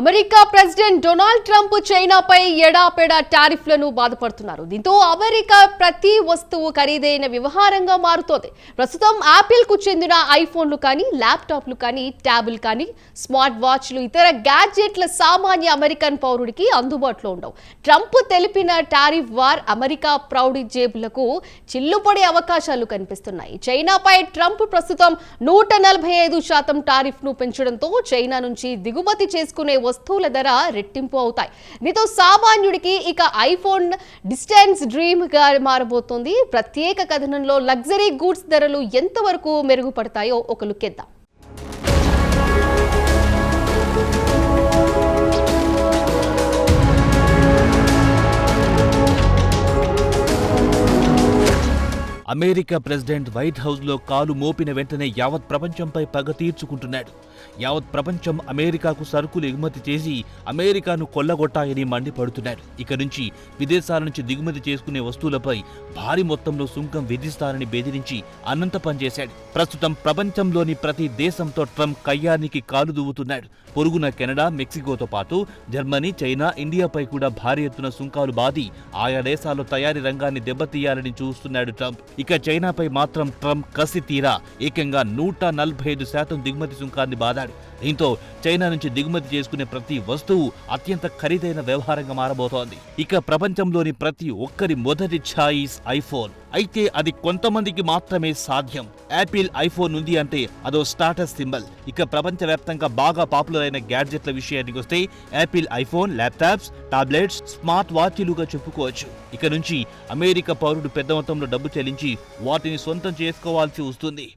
America president Donald Trump చైనాపై ఎడాపెడా టారిఫ్లను బాధపడుతున్నారు. దీంతో అమెరికా ప్రతి వస్తువు ఖరీదైన వ్యవహారంగా మారుతోంది. ప్రస్తుతం యాపిల్కు చెందిన ఐఫోన్లు కానీ ల్యాప్టాప్లు కానీ ట్యాబులు కానీ స్మార్ట్ వాచ్లు ఇతర గ్యాడ్జెట్ల సామాన్య అమెరికన్ పౌరుడికి అందుబాటులో ఉండవు. ట్రంప్ తెలిపిన టారిఫ్ వార్ అమెరికా ప్రౌఢి జేబులకు చిల్లుపడే అవకాశాలు కనిపిస్తున్నాయి. చైనాపై ట్రంప్ ప్రస్తుతం నూట నలభై ఐదు శాతం టారిఫ్ను పెంచడంతో చైనా నుంచి దిగుమతి చేసుకునే వస్తువుల ధర రెట్టింపు అవుతాయి. దీంతో సామాన్యుడికి ఇక ఐఫోన్ డిస్టెన్స్ డ్రీమ్గా మారబోతోంది. ప్రత్యేక కథనంలో లగ్జరీ గూడ్స్ ధరలు ఎంతవరకు మెరుగుపడతాయో ఒక లుక్కేద్దాం అమెరికా ప్రెసిడెంట్ వైట్ హౌస్లో కాలు మోపిన వెంటనే యావత్ ప్రపంచంపై పగ తీర్చుకుంటున్నాడు. యావత్ ప్రపంచం అమెరికాకు సరుకులు ఎగుమతి చేసి అమెరికాను కొల్లగొట్టాయని మండిపడుతున్నారు. ఇక నుంచి విదేశాల నుంచి దిగుమతి చేసుకునే వస్తువులపై భారీ మొత్తంలో సుంకం విధిస్తారని బెదిరించి అనంత పనిచేశాడు. ప్రస్తుతం ప్రపంచంలోని ప్రతి దేశంతో ట్రంప్ కయ్యానికి కాలు దువ్వుతున్నాడు పొరుగున కెనడా మెక్సికోతో పాటు జర్మనీ చైనా ఇండియాపై కూడా భారీ ఎత్తున సుంకాలు బాది ఆయా దేశాల్లో తయారీ రంగాన్ని దెబ్బతీయాలని చూస్తున్నాడు ట్రంప్. ఇక చైనాపై మాత్రం ట్రంప్ కసి తీరా. ఏకంగా నూట నలభై ఐదు శాతం దిగుమతి సుంకాన్ని బాదాడు దీంతో చైనా నుంచి దిగుమతి చేసుకునే ప్రతి వస్తువు అత్యంత ఖరీదైన వ్యవహారంగా మారబోతోంది. ఇక ప్రపంచంలోని ప్రతి ఒక్కరి మొదటి ఛాయిస్ ఐఫోన్. అయితే అది కొంతమందికి మాత్రమే సాధ్యం. యాపిల్ ఐఫోన్ ఉంది అంటే అదో స్టాటస్ సింబల్. ఇక ప్రపంచవ్యాప్తంగా బాగా పాపులర్ అయిన గ్యాడ్జెట్ల విషయానికి వస్తే Apple iPhone laptops tablets smart వాచ్లుగా చెప్పుకోవచ్చు. ఇక నుంచి అమెరికా పౌరుడు పెద్ద మొత్తంలో డబ్బు చెల్లించి వాటిని సొంతం చేసుకోవాల్సి వస్తుంది.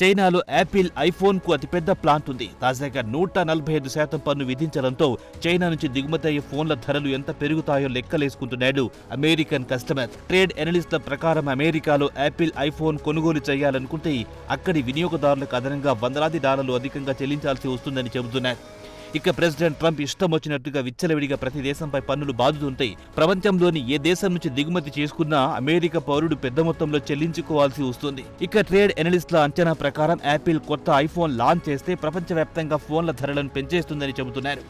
చైనాలో యాపిల్ ఐఫోన్కు అతిపెద్ద ప్లాంట్ ఉంది. తాజాగా నూట నలభై ఐదు శాతం పన్ను విధించడంతో చైనా నుంచి దిగుమతి అయ్యే ఫోన్ల ధరలు ఎంత పెరుగుతాయో లెక్కలేసుకుంటున్నాడు అమెరికన్ కస్టమర్. ట్రేడ్ ఎనలిస్ట్ల ప్రకారం అమెరికాలో యాపిల్ ఐఫోన్ కొనుగోలు చేయాలనుకుంటే అక్కడి వినియోగదారులకు అదనంగా వందలాది డాలర్లు అధికంగా చెల్లించాల్సి వస్తుందని చెబుతున్నారు. ఇక ప్రెసిడెంట్ ట్రంప్ ఇష్టం వచ్చినట్టుగా విచ్చలవిడిగా ప్రతి దేశంపై పన్నులు బాధుతుంటాయి ప్రపంచంలోని ఏ దేశం నుంచి దిగుమతి చేసుకున్నా అమెరికా పౌరుడు పెద్ద మొత్తంలో చెల్లించుకోవాల్సి వస్తుంది. ఇక ట్రేడ్ ఎనలిస్ట్ల అంచనా ప్రకారం యాపిల్ కొత్త ఐఫోన్ లాంచ్ చేస్తే ప్రపంచవ్యాప్తంగా ఫోన్ల ధరలను పెంచేస్తుందని చెబుతున్నారు.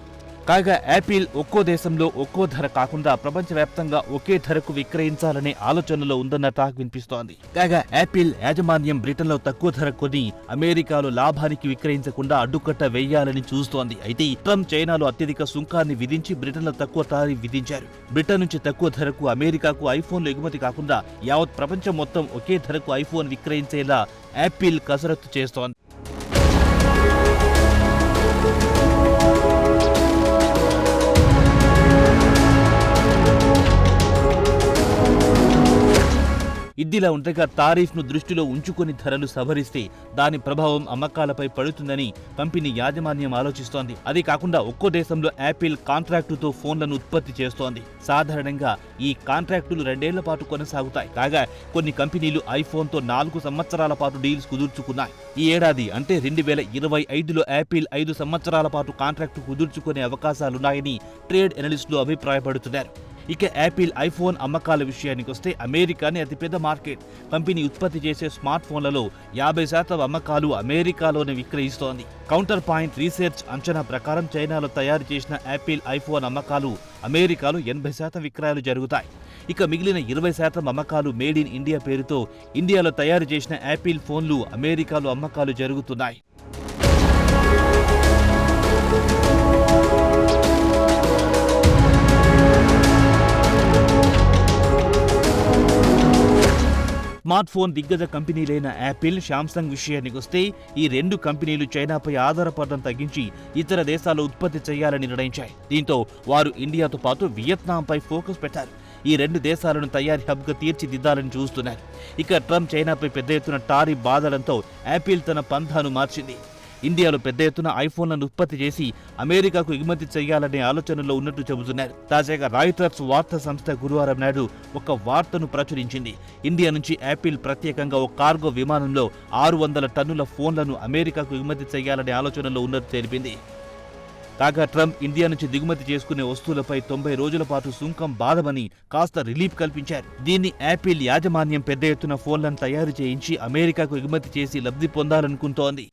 కాగా యాపిల్ ఒక్కో దేశంలో ఒక్కో ధర కాకుండా ప్రపంచవ్యాప్తంగా ఒకే ధరకు విక్రయించాలనే ఆలోచనలో ఉందన్న టాక్ వినిపిస్తోంది. కాగా యాపిల్ యాజమాన్యం బ్రిటన్లో తక్కువ ధర కొని అమెరికాలో లాభానికి విక్రయించకుండా అడ్డుకట్ట వేయాలని చూస్తోంది. అయితే ట్రంప్ చైనాలో అత్యధిక సుంకాన్ని విధించి బ్రిటన్లో తక్కువ తారీఫ్ విధించారు. బ్రిటన్ నుంచి తక్కువ ధరకు అమెరికాకు ఐఫోన్లు ఎగుమతి కాకుండా యావత్ ప్రపంచం మొత్తం ఒకే ధరకు ఐఫోన్ విక్రయించేలా యాపిల్ కసరత్తు చేస్తోంది. ఇదిలా ఉండగా తారీఫ్ను దృష్టిలో ఉంచుకొని ధరలు సవరిస్తే దాని ప్రభావం అమ్మకాలపై పడుతుందని కంపెనీ యాజమాన్యం ఆలోచిస్తోంది. అది కాకుండా ఒక్కో దేశంలో యాపిల్ కాంట్రాక్టుతో ఫోన్లను ఉత్పత్తి చేస్తోంది. సాధారణంగా ఈ కాంట్రాక్టులు రెండేళ్ళ పాటు కొనసాగుతాయి. కాగా కొన్ని కంపెనీలు ఐఫోన్తో నాలుగు సంవత్సరాల పాటు డీల్స్ కుదుర్చుకున్నాయి. ఈ ఏడాది అంటే రెండు వేల ఇరవై ఐదులో యాపిల్ ఐదు సంవత్సరాల పాటు కాంట్రాక్టు కుదుర్చుకునే అవకాశాలున్నాయని ట్రేడ్ ఎనలిస్టులు అభిప్రాయపడుతున్నారు. ఇక యాపిల్ ఐఫోన్ అమ్మకాల విషయానికి వస్తే అమెరికానే అతిపెద్ద మార్కెట్. కంపెనీ ఉత్పత్తి చేసే స్మార్ట్ ఫోన్లలో యాభై శాతం అమ్మకాలు అమెరికాలోనే విక్రయిస్తోంది. కౌంటర్ పాయింట్ రీసెర్చ్ అంచనా ప్రకారం చైనాలో తయారు చేసిన యాపిల్ ఐఫోన్ అమ్మకాలు అమెరికాలో ఎనభై శాతం విక్రయాలు జరుగుతాయి. ఇక మిగిలిన ఇరవై శాతం అమ్మకాలు మేడ్ ఇన్ ఇండియా పేరుతో ఇండియాలో తయారు చేసిన యాపిల్ ఫోన్లు అమెరికాలో అమ్మకాలు జరుగుతున్నాయి. స్మార్ట్ ఫోన్ దిగ్గజ కంపెనీలైన యాపిల్ శాంసంగ్ విషయానికి వస్తే ఈ రెండు కంపెనీలు చైనాపై ఆధారపడడం తగ్గించి ఇతర దేశాల్లో ఉత్పత్తి చేయాలని నిర్ణయించాయి. దీంతో వారు ఇండియాతో పాటు వియత్నాంపై ఫోకస్ పెట్టారు. ఈ రెండు దేశాలను తయారీ హబ్గా తీర్చిదిద్దాలని చూస్తున్నారు. ఇక ట్రంప్ చైనాపై పెద్ద ఎత్తున టారిఫ్ బాధడంతో యాపిల్ తన పంథాను మార్చింది. ఇండియాలో పెద్ద ఎత్తున ఐఫోన్లను ఉత్పత్తి చేసి అమెరికాకు ఎగుమతి చేయాలనే ఆలోచనలో ఉన్నట్టు చెబుతున్నారు. తాజాగా రాయిటర్స్ వార్తా సంస్థ గురువారం నాడు ఒక వార్తను ప్రచురించింది. ఇండియా నుంచి యాపిల్ ప్రత్యేకంగా ఒక కార్గో విమానంలో ఆరు వందల టన్నుల ఫోన్లను అమెరికాకు ఎగుమతి చేయాలనే ఆలోచనలో ఉన్నట్టు తెలిపింది. కాగా ట్రంప్ ఇండియా నుంచి దిగుమతి చేసుకునే వస్తువులపై తొంభై రోజుల పాటు సుంకం బాధమని కాస్త రిలీఫ్ కల్పించారు. దీన్ని యాపిల్ యాజమాన్యం పెద్ద ఎత్తున ఫోన్లను తయారు చేయించి అమెరికాకు ఎగుమతి చేసి లబ్ధి పొందాలనుకుంటోంది.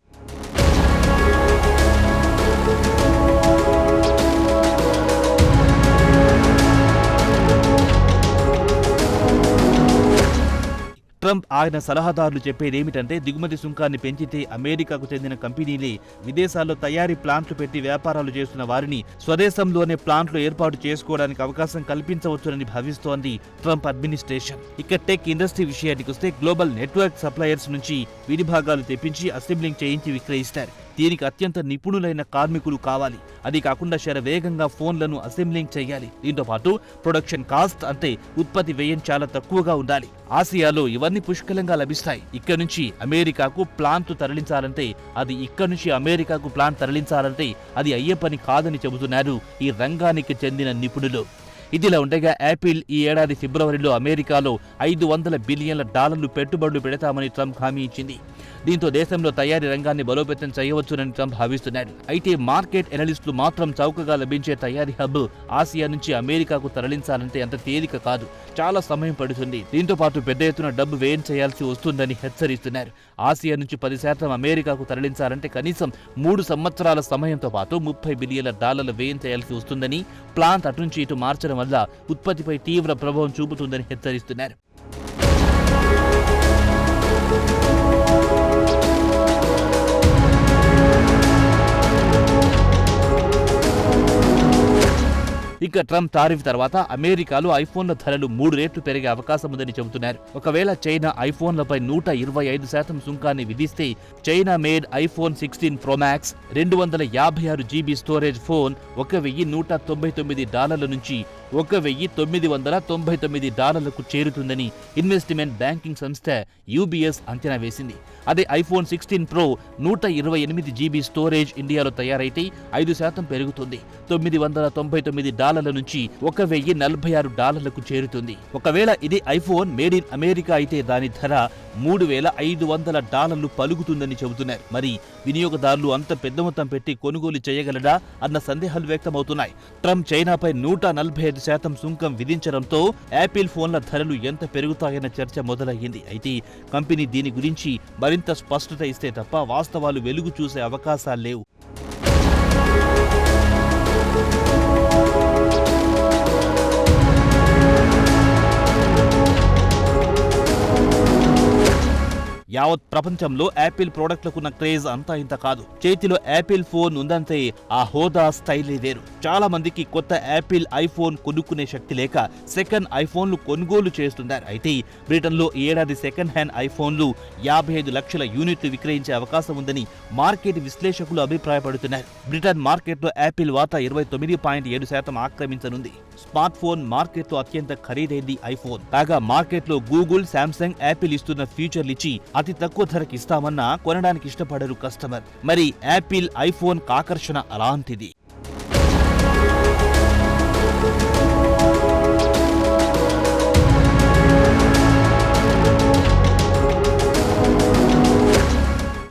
ట్రంప్ ఆయన సలహాదారులు చెప్పేదేమిటంటే దిగుమతి సుంకాన్ని పెంచితే అమెరికాకు చెందిన కంపెనీలే విదేశాల్లో తయారీ ప్లాంట్లు పెట్టి వ్యాపారాలు చేస్తున్న వారిని స్వదేశంలోనే ప్లాంట్లు ఏర్పాటు చేసుకోవడానికి అవకాశం కల్పించవచ్చునని భావిస్తోంది ట్రంప్ అడ్మినిస్ట్రేషన్. ఇక టెక్ ఇండస్ట్రీ విషయానికి వస్తే గ్లోబల్ నెట్వర్క్ సప్లయర్స్ నుంచి విడిభాగాలు తెప్పించి అసెంబ్లింగ్ చేయించి విక్రయిస్తారు. దీనికి అత్యంత నిపుణులైన కార్మికులు కావాలి. అది కాకుండా శర వేగంగా ఫోన్లను అసెంబ్లింగ్ చేయాలి. దీంతో పాటు ప్రొడక్షన్ కాస్ట్ అంటే ఉత్పత్తి వ్యయం చాలా తక్కువగా ఉండాలి. ఆసియాలో ఇవన్నీ పుష్కలంగా లభిస్తాయి. ఇక్కడ నుంచి అమెరికాకు ప్లాంట్ తరలించాలంటే అది ఇక్కడ నుంచి అమెరికాకు ప్లాంట్ తరలించాలంటే అది అయ్యే పని కాదని చెబుతున్నారు ఈ రంగానికి చెందిన నిపుణులు. ఇదిలా ఉండగా యాపిల్ ఈ ఏడాది ఫిబ్రవరిలో అమెరికాలో ఐదు వందల బిలియన్ల డాలర్లు పెట్టుబడులు పెడతామని ట్రంప్ హామీ ఇచ్చింది. దీంతో దేశంలో తయారీ రంగాన్ని బలోపేతం చేయవచ్చునని ట్రంప్ భావిస్తున్నారు అయితే మార్కెట్ ఎనలిస్టులు మాత్రం చౌకగా లభించే తయారీ హబ్ ఆసియా నుంచి అమెరికాకు తరలించాలంటే అంత తేలిక కాదు. చాలా సమయం పడుతుంది. దీంతో పాటు పెద్ద ఎత్తున డబ్బు వ్యయం చేయాల్సి వస్తుందని హెచ్చరిస్తున్నారు. ఆసియా నుంచి పది శాతం అమెరికాకు తరలించాలంటే కనీసం మూడు సంవత్సరాల సమయంతో పాటు ముప్పై బిలియన్ల డాలర్ల వ్యయం చేయాల్సి వస్తుందని ప్లాంట్ అటు నుంచి ఇటు మార్చడం వల్ల ఉత్పత్తిపై తీవ్ర ప్రభావం చూపుతుందని హెచ్చరిస్తున్నారు. ఇక ట్రంప్ తారీఫ్ తర్వాత అమెరికాలో ఐఫోన్ల ధరలు మూడు రేట్లు పెరిగే అవకాశం ఉందని చెబుతున్నారు. ఒకవేళ చైనా ఐఫోన్లపై నూట ఇరవై ఐదు శాతం సుంకాన్ని విధిస్తే China made iPhone sixteen pro max రెండు వందల యాభై ఆరు జీబీ స్టోరేజ్ ఫోన్ ఒక వెయ్యి నూట తొంభై తొమ్మిది డాలర్ల నుంచి ఒక వెయ్యి తొమ్మిది వందల తొంభై తొమ్మిది డాలర్లకు చేరుతుందని ఇన్వెస్ట్మెంట్ బ్యాంకింగ్ సంస్థ యూబీఎస్ అంచనా వేసింది. అదే ఐఫోన్ సిక్స్టీన్ ప్రో నూట ఇరవై ఎనిమిది జీబీ స్టోరేజ్ ఇండియాలో తయారైతే ఐదు శాతం పెరుగుతుంది. తొమ్మిది వందల తొంభై తొమ్మిది డాలర్ల నుంచి ఒక వెయ్యి నలభై ఆరు డాలర్లకు చేరుతుంది. ఒకవేళ ఇది ఐఫోన్ మేడ్ ఇన్ అమెరికా అయితే దాని ధర మూడు వేల ఐదు వందల డాలర్లు పలుకుతుందని చెబుతున్నారు మరి వినియోగదారులు అంత పెద్ద మొత్తం పెట్టి కొనుగోలు చేయగలడా అన్న సందేహాలు వ్యక్తమవుతున్నాయి. ట్రంప్ చైనాపై నూట నలభై ఐదు శాతం సుంకం విధించడంతో యాపిల్ ఫోన్ల ధరలు ఎంత పెరుగుతాయన్న చర్చ మొదలయ్యింది. అయితే కంపెనీ దీని గురించి మరింత స్పష్టత ఇస్తే తప్ప వాస్తవాలు వెలుగు చూసే అవకాశాలు లేవు. యావత్ ప్రపంచంలో యాపిల్ ప్రోడక్ట్లకున్న క్రేజ్ అంతా ఇంత కాదు. చేతిలో యాపిల్ ఫోన్ ఉందంటే ఆ హోదా స్టైలే వేరు. చాలా మందికి కొత్త యాపిల్ ఐఫోన్ కొనుక్కునే శక్తి లేక సెకండ్ ఐఫోన్లు కొనుగోలు చేస్తున్నారు అయితే బ్రిటన్లో ఏడాది సెకండ్ హ్యాండ్ ఐఫోన్లు యాభై ఐదు లక్షల యూనిట్లు విక్రయించే అవకాశం ఉందని మార్కెట్ విశ్లేషకులు అభిప్రాయపడుతున్నారు. బ్రిటన్ మార్కెట్లో యాపిల్ వాత ఇరవై తొమ్మిది పాయింట్ ఏడు శాతం ఆక్రమించనుంది. స్మార్ట్ ఫోన్ మార్కెట్లో అత్యంత ఖరీదైంది ఐఫోన్. కాగా మార్కెట్లో గూగుల్ శాంసంగ్ యాపిల్ ఇస్తున్న ఫీచర్లు ఇచ్చి అతి తక్కువ ధరకి ఇస్తామన్నా కొనడానికి ఇష్టపడరు కస్టమర్. మరి యాపిల్ ఐఫోన్ ఆకర్షణ అలాంటిది.